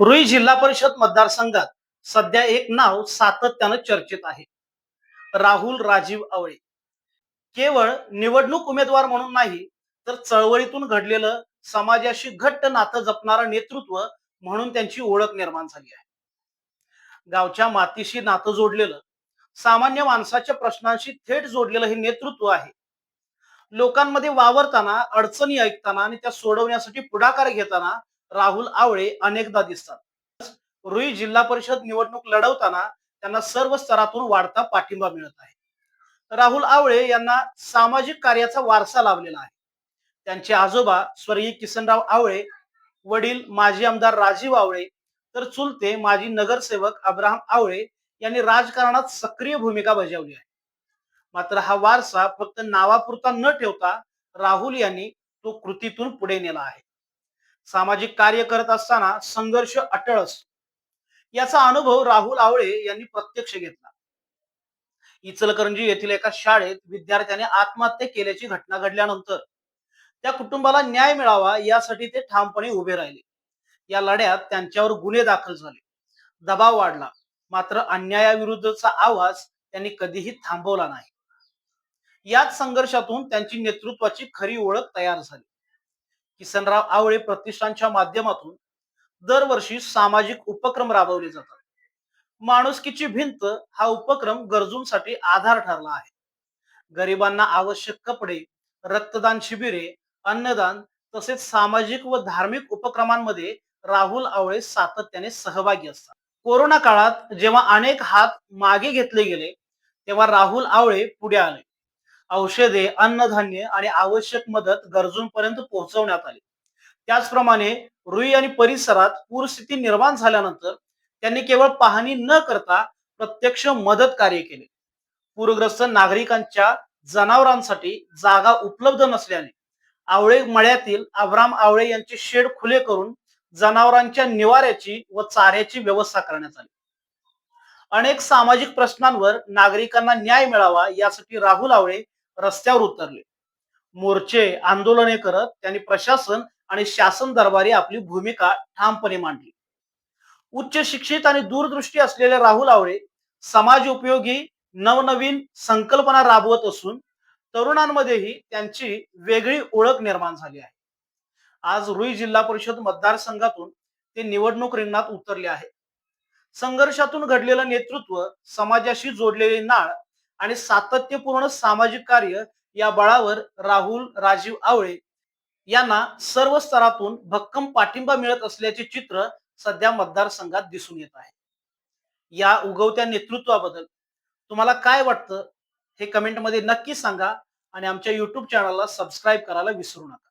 रुई जिल्हा परिषद मतदारसंघात सध्या एक नाव सातत्यानं चर्चेत आहे. राहुल राजीव आवळे. केवळ निवडणूक उमेदवार म्हणून नाही तर चळवळीतून घडलेलं समाजाशी घट्ट नातं जपणारं नेतृत्व म्हणून त्यांची ओळख निर्माण झाली आहे. गावच्या मातीशी नातं जोडलेलं सामान्य माणसाच्या प्रश्नांशी थेट जोडलेलं हे नेतृत्व आहे. लोकांमध्ये वावरताना अडचणी ऐकताना आणि त्या सोडवण्यासाठी पुढाकार घेताना राहुल आवळे अनेकदा दिसतात. रुई जिल्हा परिषद निवडणूक लढवताना त्यांना सर्व स्तरातून वाढता पाठिंबा मिळत आहे. राहुल आवळे यांना सामाजिक कार्याचा वारसा लाभलेला आहे. त्यांचे आजोबा स्वर्गीय किसनराव आवळे वडील माजी आमदार राजीव आवळे तर चुलते माजी नगरसेवक अब्राहम आवळे यांनी राजकारणात सक्रिय भूमिका बजावली आहे. मात्र हा वारसा फक्त नावापुरता न ठेवता राहुल यांनी तो कृतीतून पुढे नेला आहे. सामाजिक कार्य करत असताना संघर्ष अटळ असतो. याचा अनुभव राहुल आवळे यांनी प्रत्यक्ष घेतला. इचलकरंजी येथील एका शाळेत विद्यार्थ्याने आत्महत्या केल्याची घटना घडल्यानंतर त्या कुटुंबाला न्याय मिळावा यासाठी ते ठामपणे उभे राहिले. या लढ्यात त्यांच्यावर गुन्हे दाखल झाले. दबाव वाढला. मात्र अन्यायाविरुद्धचा आवाज त्यांनी कधीही थांबवला नाही. याच संघर्षातून त्यांची नेतृत्वाची खरी ओळख तयार झाली. किसनराव आवळे प्रतिष्ठानच्या माध्यमातून दरवर्षी सामाजिक उपक्रम राबवले जातात. माणुसकीची भिंत हा उपक्रम गरजूंसाठी आधार ठरला आहे. गरिबांना आवश्यक कपडे रक्तदान शिबिरे अन्नदान तसेच सामाजिक व धार्मिक उपक्रमांमध्ये राहुल आवळे सातत्याने सहभागी असतात. कोरोना काळात जेव्हा अनेक हात मागे घेतले गेले तेव्हा राहुल आवळे पुढे आले. औषधे अन्नधान्य आणि आवश्यक मदत गरजूंपर्यंत पोहोचवण्यात आली. त्याचप्रमाणे रुई आणि परिसरात पूरस्थिती निर्माण झाल्यानंतर त्यांनी केवळ पाहणी न करता प्रत्यक्ष मदत कार्य केले. पूरग्रस्त नागरिकांच्या जनावरांसाठी जागा उपलब्ध नसल्याने आवळे मळ्यातील अब्राम आवळे यांचे शेड खुले करून जनावरांच्या निवाऱ्याची व चाऱ्याची व्यवस्था करण्यात आली. अनेक सामाजिक प्रश्नांवर नागरिकांना न्याय मिळावा यासाठी राहुल आवळे रस्त्यावर उतरले. मोर्चे आंदोलने करत त्यांनी प्रशासन आणि शासन दरबारी आपली भूमिका ठामपणे मांडली. उच्च शिक्षित आणि दूरदृष्टी असलेले राहुल आवळे समाज उपयोगी नवनवीन संकल्पना राबवत असून तरुणांमध्येही त्यांची वेगळी ओळख निर्माण झाली आहे. आज रुई जिल्हा परिषद मतदारसंघातून ते निवडणूक रिंगणात उतरले आहे. संघर्षातून घडलेलं नेतृत्व समाजाशी जोडलेली नाळ आणि सातत्यपूर्ण सामाजिक कार्य या बळावर राहुल राजीव आवळे यांना सर्व स्तरातून भक्कम पाठिंबा मिळत असल्याचे चित्र सध्या मतदारसंघात दिसून येत आहे. या उगवत्या नेतृत्वाबद्दल तुम्हाला काय वाटतं हे कमेंटमध्ये नक्की सांगा आणि आमच्या युट्यूब चॅनलला सबस्क्राईब करायला विसरू नका.